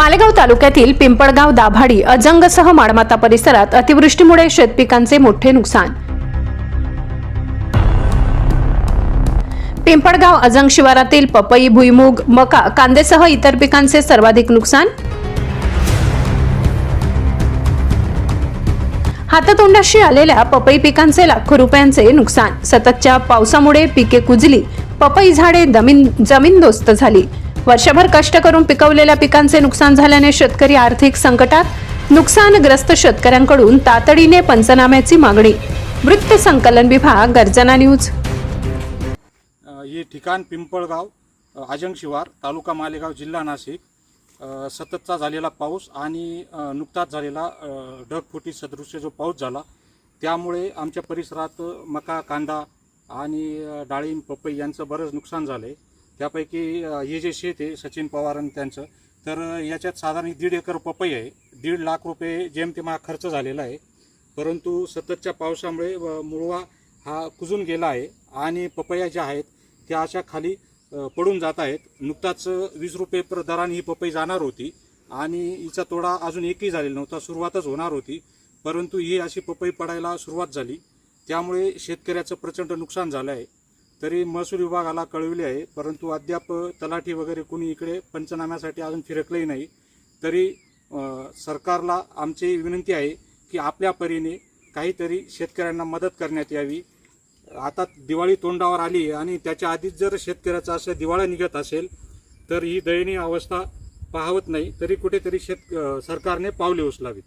मालेगाव तालुक्यातील पिंपळगाव दाभाडी अजंगसह माडमाता परिसरात अतिवृष्टीमुळे शेतपिकांचे मोठे नुकसान. पिंपळगाव अजंग शिवारातील पपई भुईमुग मका कांदेसह इतर पिकांचे सर्वाधिक नुकसान. हाततोंडाशी आलेल्या पपई पिकांचे लाखो रुपयांचे नुकसान. सततच्या पावसामुळे पिके कुजली. पपई झाडे जमीन जमीनदोस्त झाली. वर्षभर कष्ट करून पिकवलेल्या पिकांचे नुकसान झाल्याने शेतकरी आर्थिक संकटात नुकसानग्रस्त शेतकऱ्यांकडून तातडीने पंचनाम्याची मागणी. वृत्त संकलन विभाग गर्जना न्यूज. हे ठिकाण पिंपळगाव आजंग शिवार तालुका मालेगाव जिल्हा नाशिक. सततचा झालेला पाऊस आणि नुकताच झालेला ढगफुटी सदृश्य जो पाऊस झाला त्यामुळे आमच्या परिसरात मका कांदा आणि डाळिंब पपई यांचं बरंच नुकसान झालं आहे त्यापैकी हे जे शेत आहे सचिन पवार आणि त्यांचं तर याच्यात साधारण दीड एकर पपई आहे. दीड लाख रुपये जेमतेम हा खर्च झालेला आहे. परंतु सततच्या पावसामुळे व मुळवा हा कुजून गेला आहे आणि पपया ज्या आहेत त्या अशा खाली पडून जात आहेत. नुकताच वीस रुपये पर दराने ही पपई जाणार होती आणि हिचा तोडा अजून एकही झालेला नव्हता सुरुवातच होणार होती. परंतु ही अशी पपई पडायला सुरुवात झाली. त्यामुळे शेतकऱ्याचं प्रचंड नुकसान झालं आहे. तरी महसूल विभागाला कळविले आहे परंतु अद्याप तलाठी वगैरे कुणी इकडे पंचनाम्यासाठी अजून फिरकलंही नाही. तरी सरकारला आमची विनंती आहे की आपल्या परीने काहीतरी शेतकऱ्यांना मदत करण्यात यावी. आता दिवाळी तोंडावर आली आहे आणि त्याच्या आधीच जर शेतकऱ्याचा असं दिवाळा निघत असेल तर ही दयनीय अवस्था पाहवत नाही. तरी कुठेतरी शेत सरकारने पावले उचलावीत.